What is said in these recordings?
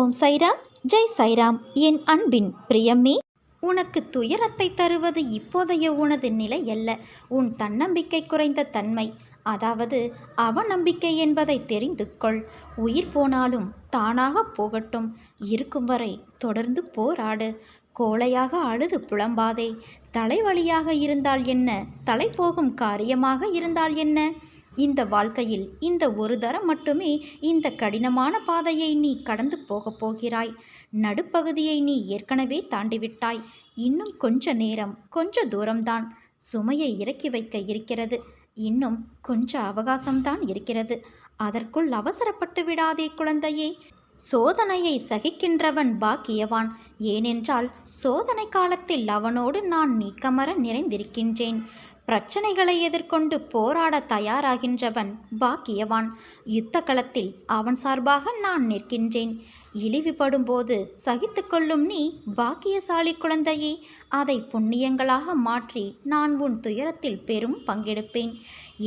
ஓம் சைராம் ஜெய் சைராம். என் அன்பின் பிரியமே உனக்கு துயரத்தை தருவது இப்போதைய உனது நிலை அல்ல. உன் தன்னம்பிக்கை குறைந்த தன்மை அதாவது அவநம்பிக்கை என்பதை தெரிந்து கொள். உயிர் போனாலும் தானாக போகட்டும். இருக்கும் வரை தொடர்ந்து போராடு. கோழையாக அழுது புலம்பாதே. தலைவலியாக இருந்தால் என்ன? தலை போகும் காரியமாக இருந்தால் என்ன? இந்த வாழ்க்கையில் இந்த ஒரு தரம் மட்டுமே இந்த கடினமான பாதையை நீ கடந்து போகப் போகிறாய். நடுப்பகுதியை நீ ஏற்கனவே தாண்டிவிட்டாய். இன்னும் கொஞ்ச நேரம் கொஞ்ச தூரம்தான் சுமையை இறக்கி வைக்க இருக்கிறது. இன்னும் கொஞ்ச அவகாசம்தான் இருக்கிறது. அதற்குள் அவசரப்பட்டு விடாதே குழந்தையே. சோதனையை சகிக்கின்றவன் பாக்கியவான். ஏனென்றால் சோதனை காலத்தில் அவனோடு நான் நீக்கமர நிறைந்திருக்கின்றேன். பிரச்சனைகளை எதிர்கொண்டு போராட தயாராகின்றவன் பாக்கியவான். யுத்த களத்தில் அவன் சார்பாக நான் நிற்கின்றேன். இழிவுபடும் போது சகித்து கொள்ளும் நீ பாக்கியசாலி குழந்தையே அதை புண்ணியங்களாக மாற்றி நான் உன் துயரத்தில் பெரும் பங்கெடுப்பேன்.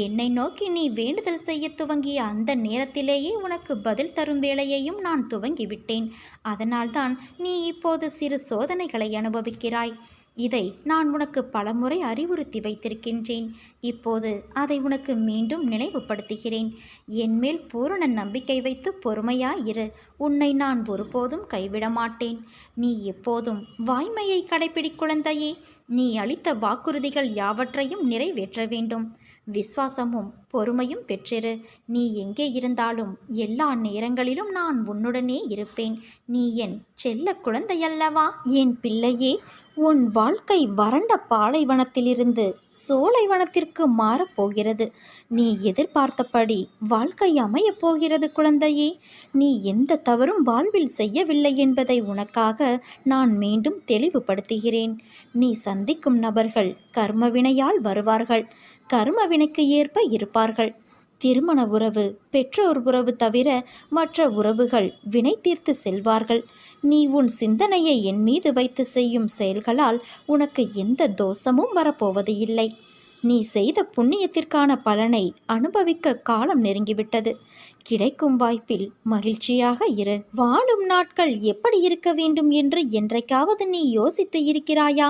என்னை நோக்கி நீ வேண்டுதல் செய்ய துவங்கிய அந்த நேரத்திலேயே உனக்கு பதில் தரும் வேலையையும் நான் துவங்கிவிட்டேன். அதனால்தான் நீ இப்போது சிறு சோதனைகளை அனுபவிக்கிறாய். இதை நான் உனக்கு பலமுறை அறிவுறுத்தி வைத்திருக்கின்றேன். இப்போது அதை உனக்கு மீண்டும் நினைவுபடுத்துகிறேன். என்மேல் பூரண நம்பிக்கை வைத்து பொறுமையாயிரு. உன்னை நான் ஒருபோதும் கைவிட மாட்டேன் நீ எப்போதும் வாய்மையை கடைபிடி குழந்தையே. நீ அளித்த வாக்குறுதிகள் யாவற்றையும் நிறைவேற்ற வேண்டும். விசுவாசமும் பொறுமையும் பெற்றிரு. நீ எங்கே இருந்தாலும் எல்லா நேரங்களிலும் நான் உன்னுடனே இருப்பேன். நீ என் செல்ல குழந்தையல்லவா? என் பிள்ளையே உன் வாழ்க்கை வறண்ட பாலைவனத்திலிருந்து சோலைவனத்திற்கு மாறப்போகிறது. நீ எதிர்பார்த்தபடி வாழ்க்கை அமையப் போகிறது குழந்தையே. நீ எந்த தவறும் வாழ்வில் செய்யவில்லை என்பதை உனக்காக நான் மீண்டும் தெளிவுபடுத்துகிறேன். நீ சந்திக்கும் நபர்கள் கர்மவினையால் வருவார்கள். கர்மவினைக்கு ஏற்ப இருப்பார்கள். திருமண உறவு பெற்றோர் உறவு தவிர மற்ற உறவுகள் வினை தீர்த்து செல்வார்கள். நீ உன் சிந்தனையை என் மீது வைத்து செய்யும் செயல்களால் உனக்கு எந்த தோஷமும் வரப்போவது இல்லை. நீ செய்த புண்ணியத்திற்கான பலனை அனுபவிக்க காலம் நெருங்கிவிட்டது. கிடைக்கும் வாய்ப்பில் மகிழ்ச்சியாக இரு. வாழும் நாட்கள் எப்படி இருக்க வேண்டும் என்று என்றைக்காவது நீ யோசித்து இருக்கிறாயா?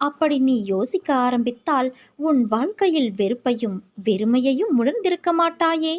அப்படி நீ யோசிக்க ஆரம்பித்தால் உன் வாழ்க்கையில் வெறுப்பையும் வெறுமையையும் உணர்ந்திருக்க மாட்டாயே.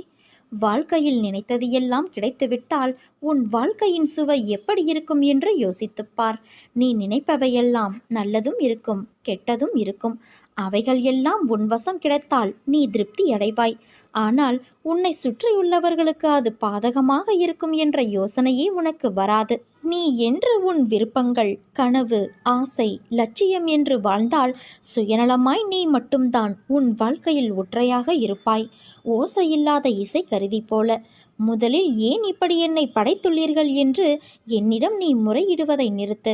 வாழ்க்கையில் நினைத்தது எல்லாம் கிடைத்துவிட்டால் உன் வாழ்க்கையின் சுவை எப்படி இருக்கும் என்று யோசித்துப்பார் நீ நினைப்பவையெல்லாம் நல்லதும் இருக்கும் கெட்டதும் இருக்கும். அவைகள் எல்லாம் உன் வசம் கிடைத்தால் நீ திருப்தி அடைவாய். ஆனால் உன்னை சுற்றியுள்ளவர்களுக்கு அது பாதகமாக இருக்கும் என்ற யோசனையே உனக்கு வராது. நீ என்று உன் விருப்பங்கள் கனவு ஆசை லட்சியம் என்று வாழ்ந்தால் சுயநலமாய் நீ மட்டும்தான் உன் வாழ்க்கையில் ஒற்றையாக இருப்பாய். ஓசையில்லாத இசை கருவி போல. முதலில் ஏன் இப்படி என்னை படைத்துள்ளீர்கள் என்று என்னிடம் நீ முறையிடுவதை நிறுத்து.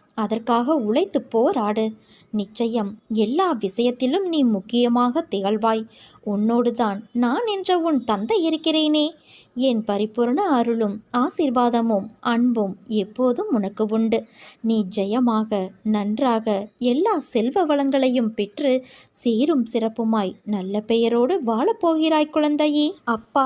அதற்காக உழைத்து போராடு நிச்சயம் எல்லா விஷயத்திலும் நீ முக்கியமாக திகழ்வாய். உன்னோடுதான் நான் என்ற உன் தந்தை இருக்கிறேனே. என் பரிபூர்ண அருளும் ஆசீர்வாதமும் அன்பும் எப்போதும் உனக்கு உண்டு. நீ ஜெயமாக நன்றாக எல்லா செல்வ வளங்களையும் பெற்று சீரும் சிறப்புமாய் நல்ல பெயரோடு வாழப்போகிறாய் குழந்தையே. அப்பா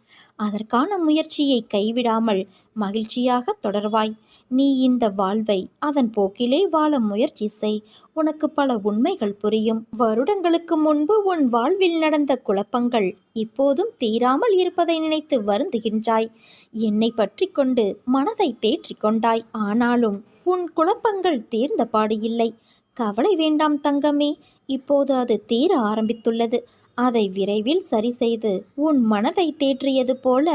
அதற்கான முயற்சியை கைவிடாமல் மகிழ்ச்சியாக தொடர்வாய். நீ இந்த வாழ்வை அதன் போக்கிலே வாழ முயற்சி செய். உனக்கு பல உண்மைகள் புரியும். வருடங்களுக்கு முன்பு உன் வாழ்வில் நடந்த குழப்பங்கள் இப்போதும் தீராமல் இருப்பதை நினைத்து வருந்துகின்றாய். என்னை பற்றி கொண்டு மனதை தேற்றிக் கொண்டாய். ஆனாலும் உன் குழப்பங்கள் தீர்ந்த பாடு இல்லை. கவலை வேண்டாம் தங்கமே. இப்போது அது தீர ஆரம்பித்துள்ளது. அதை விரைவில் சரி செய்து உன் மனதை தேற்றியது போல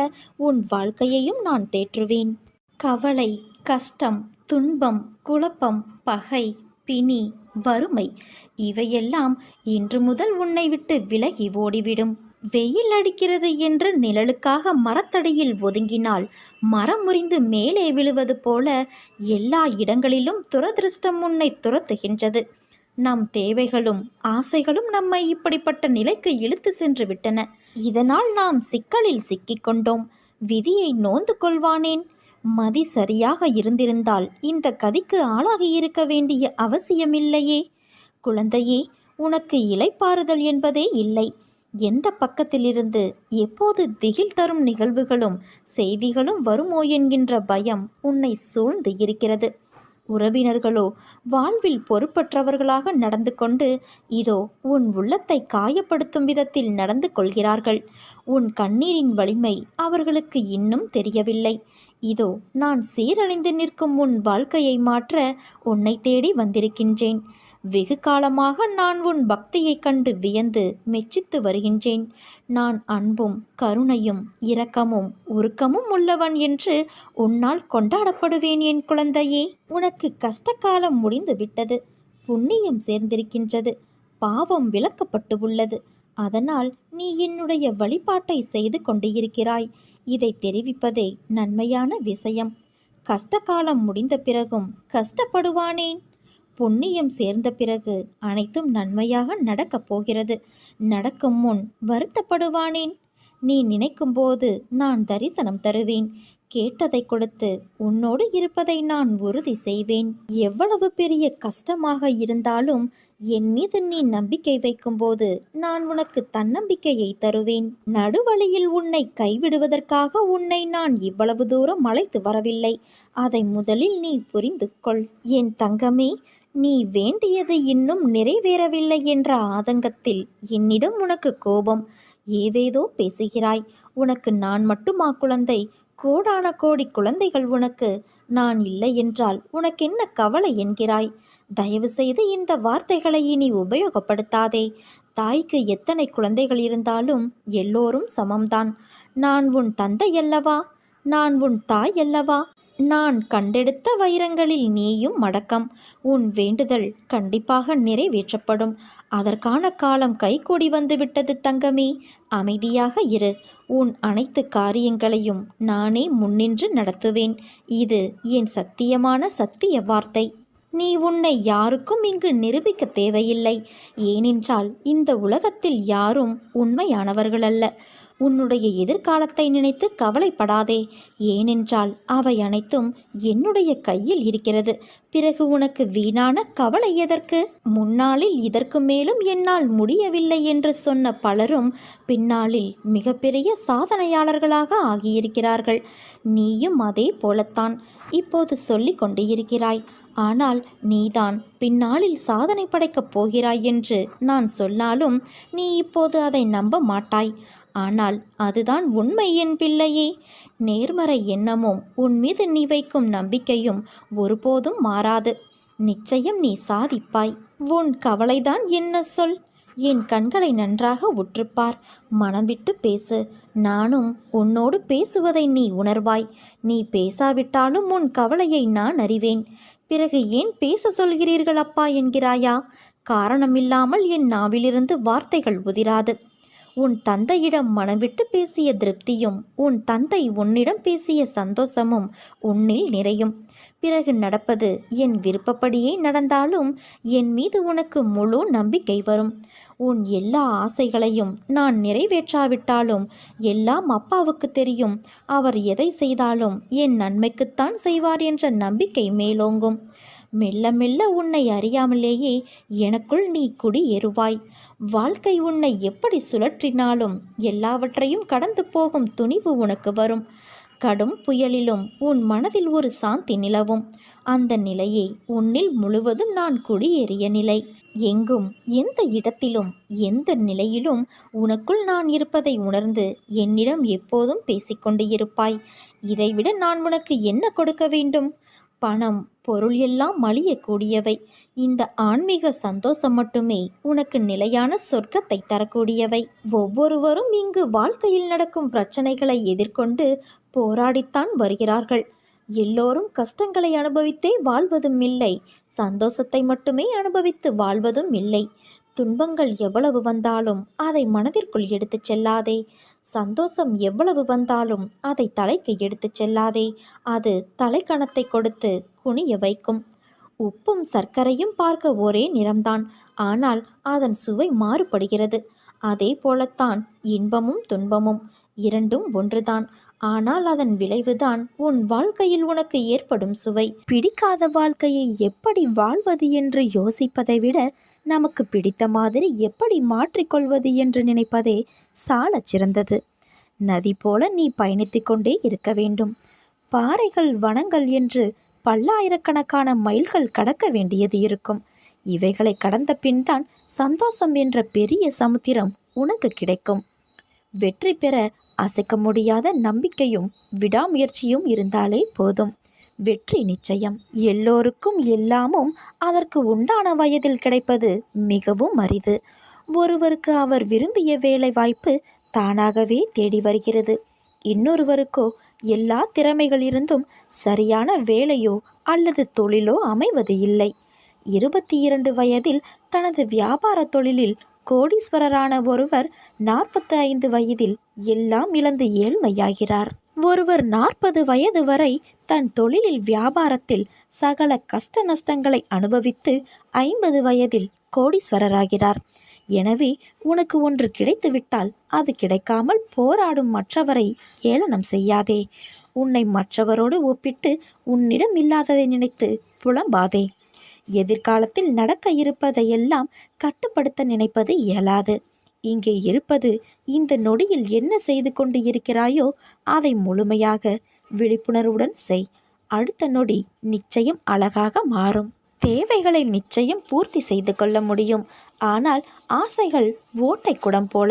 உன் வாழ்க்கையையும் நான் தேற்றுவேன். கவலை கஷ்டம் துன்பம் குழப்பம் பகை பிணி வறுமை இவையெல்லாம் இன்று முதல் உன்னை விட்டு விலகி ஓடிவிடும். வெயில் அடிக்கிறது என்று நிழலுக்காக மரத்தடியில் ஒதுங்கினால் மரம் முறிந்து மேலே விழுவது போல எல்லா இடங்களிலும் துரதிருஷ்டம் உன்னை துரத்துகின்றது. நம் தேவைகளும் ஆசைகளும் நம்மை இப்படிப்பட்ட நிலைக்கு இழுத்து சென்று விட்டன. இதனால் நாம் சிக்கலில் சிக்கிக்கொண்டோம் விதியை நோந்து கொள்வானேன்? மதி சரியாக இருந்திருந்தால் இந்த கதிக்கு ஆளாகி இருக்க வேண்டிய அவசியமில்லையே. குழந்தையே உனக்கு இலைப்பாறுதல் என்பதே இல்லை. எந்த பக்கத்திலிருந்து எப்போது திகில் தரும் நிகழ்வுகளும் செய்திகளும் வருமோ என்கின்ற பயம் உன்னை சூழ்ந்து இருக்கிறது. உறவினர்களோ வாழ்வில் பொறுப்பற்றவர்களாக நடந்து கொண்டு இதோ உன் உள்ளத்தை காயப்படுத்தும் விதத்தில் நடந்து கொள்கிறார்கள். உன் கண்ணீரின் வலிமை அவர்களுக்கு இன்னும் தெரியவில்லை. இதோ நான் சீரழிந்து நிற்கும் உன் வாழ்க்கையை மாற்ற உன்னை தேடி வந்திருக்கின்றேன். வெகு காலமாக நான் உன் பக்தியைக் கண்டு வியந்து மெச்சித்து வருகின்றேன். நான் அன்பும் கருணையும் இரக்கமும் உருக்கமும் உள்ளவன் என்று உன்னால் கொண்டாடப்படுவேன் என் குழந்தையே. உனக்கு கஷ்டகாலம் முடிந்து விட்டது புண்ணியம் சேர்ந்திருக்கின்றது. பாவம் விளக்கப்பட்டு உள்ளது அதனால் நீ என்னுடைய வழிபாட்டை செய்து கொண்டு இருக்கிறாய் இதை தெரிவிப்பதே நன்மையான விஷயம். கஷ்டகாலம் முடிந்த பிறகும் கஷ்டப்படுவானேன்? புண்ணியம் சேர்ந்த பிறகு அனைத்தும் நன்மையாக நடக்கப் போகிறது. நடக்கும் முன் வருத்தப்படுவானேன்? நீ நினைக்கும்போது நான் தரிசனம் தருவேன். கேட்டதை கொடுத்து உன்னோடு இருப்பதை நான் உறுதி செய்வேன். எவ்வளவு பெரிய கஷ்டமாக இருந்தாலும் என் மீது நீ நம்பிக்கை வைக்கும்போது நான் உனக்கு தன்னம்பிக்கையை தருவேன். நடுவழியில் உன்னை கைவிடுவதற்காக உன்னை நான் இவ்வளவு தூரம் அழைத்து வரவில்லை. அதை முதலில் நீ புரிந்து கொள். என் தங்கமே நீ வேண்டியது இன்னும் நிறைவேறவில்லை என்ற ஆதங்கத்தில் என்னிடம் உனக்கு கோபம். ஏதேதோ பேசுகிறாய். உனக்கு நான் மட்டுமா குழந்தை? கோடான கோடி குழந்தைகள் உனக்கு. நான் இல்லை என்றால் உனக்கென்ன கவலை என்கிறாய்? தயவு செய்து இந்த வார்த்தைகளை இனி உபயோகப்படுத்தாதே. தாய்க்கு எத்தனை குழந்தைகள் இருந்தாலும் எல்லோரும் சமம்தான். நான் உன் தந்தை அல்லவா? நான் உன் தாய் அல்லவா? நான் கண்டெடுத்த வைரங்களில் நீயும் மடக்கம். உன் வேண்டுதல் கண்டிப்பாக நிறைவேற்றப்படும். அதற்கான காலம் கைகூடி வந்துவிட்டது தங்கமே. அமைதியாக இரு. உன் அனைத்து காரியங்களையும் நானே முன்னின்று நடத்துவேன். இது என் சத்தியமான சத்திய வார்த்தை. நீ உன்னை யாருக்கும் இங்கு நிரூபிக்க தேவையில்லை. ஏனென்றால் இந்த உலகத்தில் யாரும் உண்மையானவர்களல்ல. உன்னுடைய எதிர்காலத்தை நினைத்து கவலைப்படாதே. ஏனென்றால் அவை அனைத்தும் என்னுடைய கையில் இருக்கிறது. பிறகு உனக்கு வீணான கவலை எதற்கு? முன்னாளில் இதற்கு மேலும் என்னால் முடியவில்லை என்று சொன்ன பலரும் பின்னாளில் மிகப்பெரிய சாதனையாளர்களாக ஆகியிருக்கிறார்கள். நீயும் அதே போலத்தான் இப்போது சொல்லிக் கொண்டு இருக்கிறாய் ஆனால் நீதான் பின்னாளில் சாதனை படைக்கப் போகிறாய் என்று நான் சொன்னாலும் நீ இப்போது அதை நம்ப மாட்டாய். ஆனால் அதுதான் உண்மை என் பிள்ளையே. நேர்மறை எண்ணமும் உன் மீது நீ வைக்கும் நம்பிக்கையும் ஒருபோதும் மாறாது. நிச்சயம் நீ சாதிப்பாய். உன் கவலைதான் என்ன சொல்? என் கண்களை நன்றாக உற்றுப்பார். மனம் விட்டு பேசு. நானும் உன்னோடு பேசுவதை நீ உணர்வாய். நீ பேசாவிட்டாலும் உன் கவலையை நான் அறிவேன். பிறகு ஏன் பேச சொல்கிறீர்கள் அப்பா என்கிறாயா? காரணமில்லாமல் என் நாவிலிருந்து வார்த்தைகள் உதிராது. உன் தந்தையிடம் மனவிட்டு பேசிய திருப்தியும் உன் தந்தை உன்னிடம் பேசிய சந்தோஷமும் உன்னில் நிறையும். பிறகு நடப்பது என் விருப்பப்படியே நடந்தாலும் என் மீது உனக்கு முழு நம்பிக்கை வரும். உன் எல்லா ஆசைகளையும் நான் நிறைவேற்றாவிட்டாலும் எல்லாம் அப்பாவுக்கு தெரியும். அவர் எதை செய்தாலும் என் நன்மைக்குத்தான் செய்வார் என்ற நம்பிக்கை மேலோங்கும். மெல்ல மெல்ல உன்னை அறியாமலேயே எனக்குள் நீ குடி குடியேறுவாய் வாழ்க்கை உன்னை எப்படி சுழற்றினாலும் எல்லாவற்றையும் கடந்து போகும் துணிவு உனக்கு வரும். கடும் புயலிலும் உன் மனதில் ஒரு சாந்தி நிலவும். அந்த நிலையை உன்னில் முழுவதும் நான் குடியேறிய நிலை. எங்கும் எந்த இடத்திலும் எந்த நிலையிலும் உனக்குள் நான் இருப்பதை உணர்ந்து என்னிடம் எப்போதும் பேசிக்கொண்டு இருப்பாய். இதைவிட நான் உனக்கு என்ன கொடுக்க வேண்டும்? பணம் பொருள் எல்லாம் மலியக்கூடியவை இந்த ஆன்மீக சந்தோஷம் மட்டுமே உனக்கு நிலையான சொர்க்கத்தை தரக்கூடியவை. ஒவ்வொருவரும் இங்கு வாழ்க்கையில் நடக்கும் பிரச்சனைகளை எதிர்கொண்டு போராடித்தான் வருகிறார்கள். எல்லோரும் கஷ்டங்களை அனுபவித்தே வாழ்வதும் இல்லை. சந்தோஷத்தை மட்டுமே அனுபவித்து வாழ்வதும் இல்லை. துன்பங்கள் எவ்வளவு வந்தாலும் அதை மனதிற்குள் எடுத்துச் செல்லாதே. சந்தோஷம் எவ்வளவு வந்தாலும் அதை தலைக்கு எடுத்துச் செல்லாதே. அது தலைக்கணத்தை கொடுத்து குனிய வைக்கும். உப்பும் சர்க்கரையும் பார்க்க ஒரே நிறம்தான். ஆனால் அதன் சுவை மாறுபடுகிறது. அதே போலத்தான் இன்பமும் துன்பமும் இரண்டும் ஒன்றுதான். ஆனால் அதன் விளைவுதான் உன் வாழ்க்கையில் உனக்கு ஏற்படும் சுவை. பிடிக்காத வாழ்க்கையை எப்படி வாழ்வது என்று யோசிப்பதை விட நமக்கு பிடித்த மாதிரி எப்படி மாற்றிக்கொள்வது என்று நினைப்பதே சாலச் சிறந்தது. நதி போல நீ பயணித்து கொண்டே இருக்க வேண்டும். பாறைகள் வனங்கள் என்று பல்லாயிரக்கணக்கான மைல்கள் கடக்க வேண்டியது இருக்கும். இவைகளை கடந்த பின்தான் சந்தோஷம் என்ற பெரிய சமுத்திரம் உனக்கு கிடைக்கும். வெற்றி பெற அசைக்க முடியாத நம்பிக்கையும் விடாமுயற்சியும் இருந்தாலே போதும். வெற்றி நிச்சயம். எல்லோருக்கும் எல்லாமும் அதற்கு உண்டான வயதில் கிடைப்பது மிகவும் அரிது. ஒருவருக்கு அவர் விரும்பிய வேலை வாய்ப்பு தானாகவே தேடி வருகிறது. இன்னொருவருக்கோ எல்லா திறமைகள் இருந்தும் சரியான வேலையோ அல்லது தொழிலோ அமைவது இல்லை. இருபத்தி இரண்டு வயதில் தனது வியாபார தொழிலில் கோடீஸ்வரரான ஒருவர் நாற்பத்தி ஐந்து வயதில் எல்லாம் இழந்து ஏழ்மையாகிறார். ஒருவர் நாற்பது வயது வரை தன் தொழிலில் வியாபாரத்தில் சகல கஷ்ட நஷ்டங்களை அனுபவித்து ஐம்பது வயதில் கோடீஸ்வரராகிறார். எனவே உனக்கு ஒன்று கிடைத்துவிட்டால் அது கிடைக்காமல் போராடும் மற்றவரை ஏளனம் செய்யாதே. உன்னை மற்றவரோடு ஒப்பிட்டு உன்னிடம் இல்லாததை நினைத்து புலம்பாதே. எதிர்காலத்தில் நடக்க இருப்பதையெல்லாம் கட்டுப்படுத்த நினைப்பது இயலாது. இங்கே இருப்பது இந்த நொடியில் என்ன செய்து கொண்டு இருக்கிறாயோ அதை முழுமையாக விழிப்புணர்வுடன் செய். அடுத்த நொடி நிச்சயம் அழகாக மாறும். தேவைகளை நிச்சயம் பூர்த்தி செய்து கொள்ள முடியும். ஆனால் ஆசைகள் ஓட்டை குடம் போல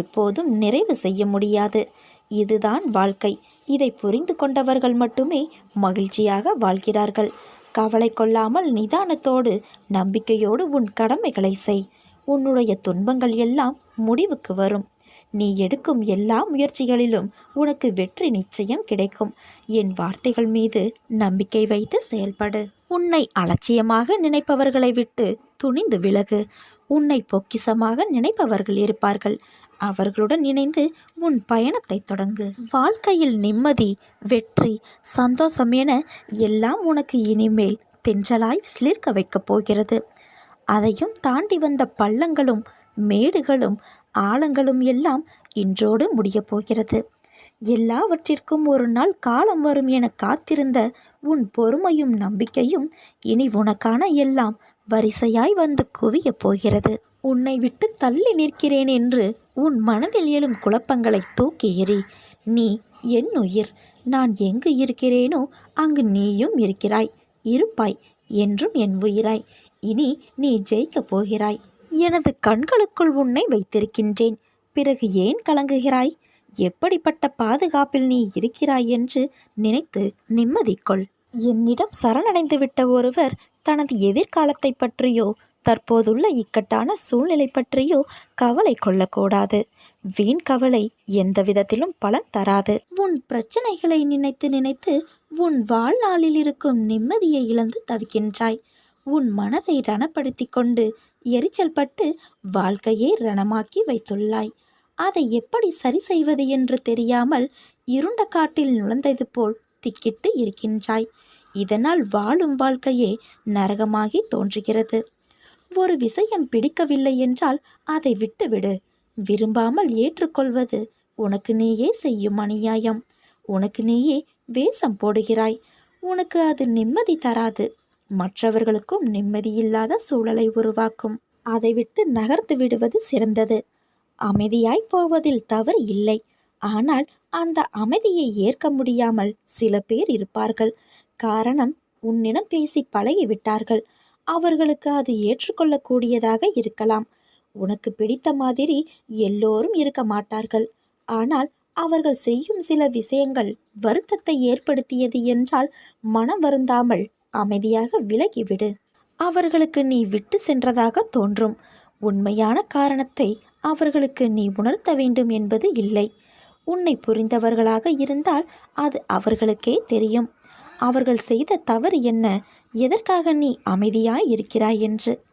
எப்போதும் நிறைவு செய்ய முடியாது. இதுதான் வாழ்க்கை. இதை புரிந்து கொண்டவர்கள் மட்டுமே மகிழ்ச்சியாக வாழ்கிறார்கள். கவலை கொள்ளாமல் நிதானத்தோடு நம்பிக்கையோடு உன் கடமைகளை செய். உன்னுடைய துன்பங்கள் எல்லாம் முடிவுக்கு வரும். நீ எடுக்கும் எல்லா முயற்சிகளிலும் உனக்கு வெற்றி நிச்சயம் கிடைக்கும். என் வார்த்தைகள் மீது நம்பிக்கை வைத்து செயல்படு. உன்னை அலட்சியமாக நினைப்பவர்களை விட்டு துணிந்து விலகு. உன்னை பொக்கிசமாக நினைப்பவர்கள் இருப்பார்கள். அவர்களுடன் இணைந்து உன் பயணத்தை தொடங்கு. வாழ்க்கையில் நிம்மதி வெற்றி சந்தோஷம் என எல்லாம் உனக்கு இனிமேல் தென்றலாய் சிலிர்க்க வைக்கப் போகிறது. அதையும் தாண்டி வந்த பள்ளங்களும் மேடுகளும் ஆழங்களும் எல்லாம் இன்றோடு முடியப் போகிறது. எல்லாவற்றிற்கும் ஒரு நாள் காலம் வரும் என காத்திருந்த உன் பொறுமையும் நம்பிக்கையும் இனி உனக்கான எல்லாம் வரிசையாய் வந்து குவியப் போகிறது. உன்னை விட்டு தள்ளி நிற்கிறேன் என்று உன் மனதில் எழும் குழப்பங்களை தூக்கி எறி நீ என் உயிர். நான் எங்கு இருக்கிறேனோ அங்கு நீயும் இருக்கிறாய். இருப்பாய் என்றும் என் உயிராய். இனி நீ ஜெயிக்கப் போகிறாய். எனது கண்களுக்குள் உன்னை வைத்திருக்கின்றேன். பிறகு ஏன் கலங்குகிறாய்? எப்படிப்பட்ட பாதுகாப்பில் நீ இருக்கிறாய் என்று நினைத்து நிம்மதி கொள் என்னிடம் சரணடைந்துவிட்ட ஒருவர் தனது எதிர்காலத்தை பற்றியோ தற்போதுள்ள இக்கட்டான சூழ்நிலை பற்றியோ கவலை கொள்ளக்கூடாது. வீண் கவலை எந்த விதத்திலும் பலன் தராது. உன் பிரச்சனைகளை நினைத்து நினைத்து உன் வாழ்நாளில் இருக்கும் நிம்மதியை இழந்து தவிக்கின்றாய். உன் மனதை ரணப்படுத்தி கொண்டு எரிச்சல் பட்டு வாழ்க்கையே ரணமாக்கி வைத்துள்ளாய். அதை எப்படி சரி செய்வது என்று தெரியாமல் இருண்ட காட்டில் நுழைந்தது போல் திக்கிட்டு இருக்கின்றாய். இதனால் வாழும் வாழ்க்கையே நரகமாகி தோன்றுகிறது. ஒரு விஷயம் பிடிக்கவில்லை என்றால் அதை விட்டுவிடு. விரும்பாமல் ஏற்றுக்கொள்வது உனக்கு நீயே செய்யும் அநியாயம். உனக்கு நீயே வேஷம் போடுகிறாய். உனக்கு அது நிம்மதி தராது. மற்றவர்களுக்கும் நிம்மதியில்லாத சூழலை உருவாக்கும். அதை விட்டு நகர்ந்து விடுவது சிறந்தது. அமைதியாய் போவதில் தவறு இல்லை. ஆனால் அந்த அமைதியை ஏற்க முடியாமல் சில பேர் இருப்பார்கள். காரணம் உன்னிடம் பேசி பழகிவிட்டார்கள் அவர்களுக்கு அது ஏற்றுக்கொள்ளக்கூடியதாக இருக்கலாம். உனக்கு பிடித்த மாதிரி எல்லோரும் இருக்க மாட்டார்கள். ஆனால் அவர்கள் செய்யும் சில விஷயங்கள் வருத்தத்தை ஏற்படுத்தியது என்றால் மனம் வருந்தாமல் அமைதியாக விலகிவிடு அவர்களுக்கு நீ விட்டு சென்றதாக தோன்றும். உண்மையான காரணத்தை அவர்களுக்கு நீ உணர்த்த வேண்டும் என்பது இல்லை. உன்னை புரிந்தவர்களாக இருந்தால் அது அவர்களுக்கே தெரியும். அவர்கள் செய்த தவறு என்ன? எதற்காக நீ அமைதியாய் இருக்கிறாய் என்று.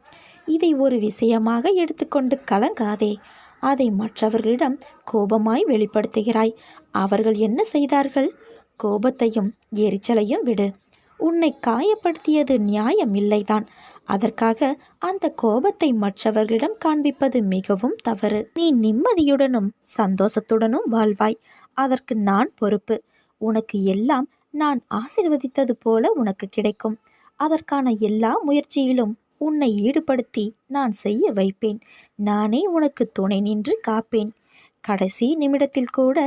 இதை ஒரு விஷயமாக எடுத்துக்கொண்டு கலங்காதே. அதை மற்றவர்களிடம் கோபமாய் வெளிப்படுத்துகிறாய். அவர்கள் என்ன செய்தார்கள்? கோபத்தையும் எரிச்சலையும் விடு. உன்னை காயப்படுத்தியது நியாயம் இல்லைதான் அதற்காக அந்த கோபத்தை மற்றவர்களிடம் காண்பிப்பது மிகவும் தவறு. நீ நிம்மதியுடனும் சந்தோஷத்துடனும் வாழ்வாய். அதற்கு நான் பொறுப்பு. உனக்கு எல்லாம் நான் ஆசிர்வதித்தது போல உனக்கு கிடைக்கும். அதற்கான எல்லா முயற்சியிலும் உன்னை ஈடுபடுத்தி நான் செய்ய வைப்பேன். நானே உனக்கு துணை நின்று காப்பேன். கடைசி நிமிடத்தில் கூட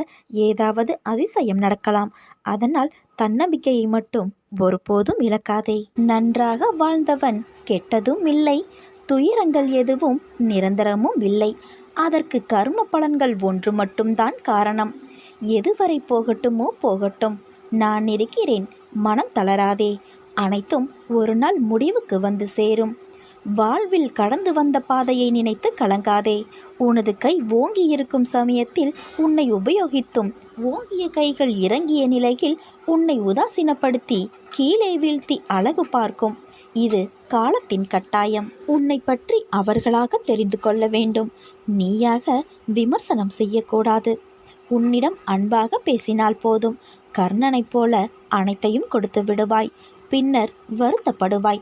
ஏதாவது அதிசயம் நடக்கலாம். அதனால் தன்னம்பிக்கையை மட்டும் ஒருபோதும் இழக்காதே. நன்றாக வாழ்ந்தவன் கெட்டதும் இல்லை. துயரங்கள் எதுவும் நிரந்தரமும் இல்லை. அதற்கு கர்ம பலன்கள் ஒன்று மட்டும்தான் காரணம். எதுவரை போகட்டுமோ போகட்டும். நான் இருக்கிறேன். மனம் தளராதே. அனைத்தும் ஒரு நாள் முடிவுக்கு வந்து சேரும். வாழ்வில் கடந்து வந்த பாதையை நினைத்து கலங்காதே. உனது கை ஓங்கி இருக்கும் சமயத்தில் உன்னை உபயோகித்தும் ஓங்கிய கைகள் இறங்கிய நிலையில் உன்னை உதாசீனப்படுத்தி கீழே வீழ்த்தி அழகு பார்க்கும். இது காலத்தின் கட்டாயம். உன்னை பற்றி அவர்களாக தெரிந்து கொள்ள வேண்டும். நீயாக விமர்சனம் செய்யக்கூடாது. உன்னிடம் அன்பாக பேசினால் போதும். கர்ணனைப் போல அனைத்தையும் கொடுத்து விடுவாய். பின்னர் வருத்தப்படுவாய்.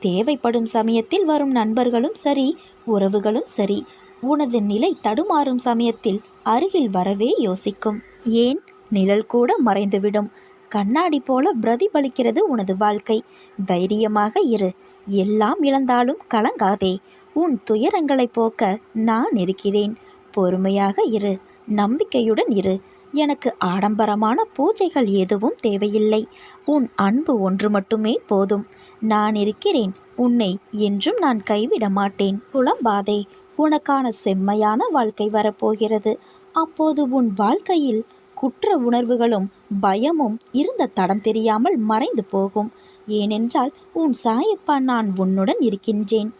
தேவைப்படும் சமயத்தில் வரும் நண்பர்களும் சரி உறவுகளும் சரி உனது நிலை தடுமாறும் சமயத்தில் அருகில் வரவே யோசிக்கும். ஏன்? நிழல் கூட மறைந்துவிடும். கண்ணாடி போல பிரதிபலிக்கிறது உனது வாழ்க்கை. தைரியமாக இரு. எல்லாம் இழந்தாலும் கலங்காதே. உன் துயரங்களை போக்க நான் இருக்கிறேன். பொறுமையாக இரு. நம்பிக்கையுடன் இரு. எனக்கு ஆடம்பரமான பூஜைகள் எதுவும் தேவையில்லை. உன் அன்பு ஒன்று மட்டுமே போதும். நான் இருக்கிறேன். உன்னை என்றும் நான் கைவிட மாட்டேன். புலம்பாதே. உனக்கான செம்மையான வாழ்க்கை வரப்போகிறது. அப்போது உன் வாழ்க்கையில் குற்ற உணர்வுகளும் பயமும் இருந்த தடம் தெரியாமல் மறைந்து போகும். ஏனென்றால் உன் சாயப்பா நான் உன்னுடன் இருக்கின்றேன்.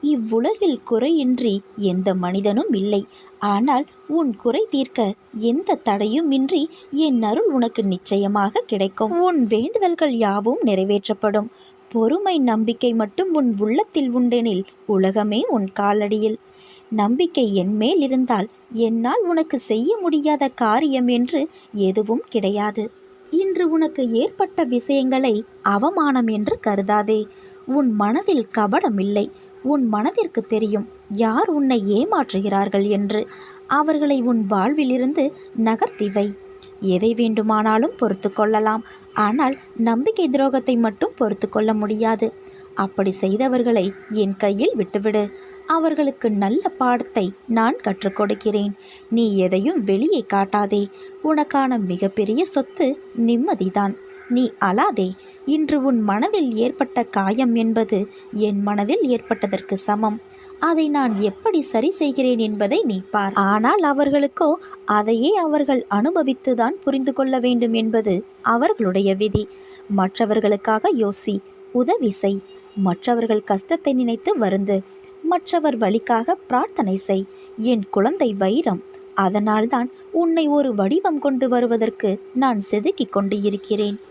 இவ்வுலகில் குறையின்றி எந்த மனிதனும் இல்லை. ஆனால் உன் குறை தீர்க்க எந்த தடையும் இன்றி என் அருள் உனக்கு நிச்சயமாக கிடைக்கும். உன் வேண்டுதல்கள் யாவும் நிறைவேற்றப்படும். பொறுமை நம்பிக்கை மட்டும் உன் உள்ளத்தில் உண்டெனில் உலகமே உன் காலடியில். நம்பிக்கை என்மேல் இருந்தால் என்னால் உனக்கு செய்ய முடியாத காரியம் என்று எதுவும் கிடையாது. இன்று உனக்கு ஏற்பட்ட விஷயங்களை அவமானம் என்று கருதாதே. உன் மனதில் கபடம் இல்லை உன் மனதிற்கு தெரியும். யார் உன்னை ஏமாற்றுகிறார்கள் என்று? அவர்களை உன் வாழ்விலிருந்து நகர்த்திவை எதை வேண்டுமானாலும் பொறுத்து கொள்ளலாம். ஆனால் நம்பிக்கை துரோகத்தை மட்டும் பொறுத்து கொள்ள முடியாது. அப்படி செய்தவர்களை என் கையில் விட்டுவிடு. அவர்களுக்கு நல்ல பாடத்தை நான் கற்றுக் கொடுக்கிறேன். நீ எதையும் வெளியே காட்டாதே. உனக்கான மிகப்பெரிய சொத்து நிம்மதிதான். நீ அழாதே. இன்று உன் மனதில் ஏற்பட்ட காயம் என்பது என் மனதில் ஏற்பட்டதற்கு சமம். அதை நான் எப்படி சரி செய்கிறேன் என்பதை நீ பார். ஆனால் அவர்களுக்கோ அதையே அவர்கள் அனுபவித்துதான் புரிந்து கொள்ள வேண்டும் என்பது அவர்களுடைய விதி. மற்றவர்களுக்காக யோசி உதவி செய். மற்றவர்கள் கஷ்டத்தை நினைத்து வருந்து மற்றவர் வழிக்காக பிரார்த்தனை செய். என் குழந்தை வைரம் அதனால்தான் உன்னை ஒரு வடிவம் கொண்டு வருவதற்கு நான் செதுக்கிக் கொண்டு இருக்கிறேன்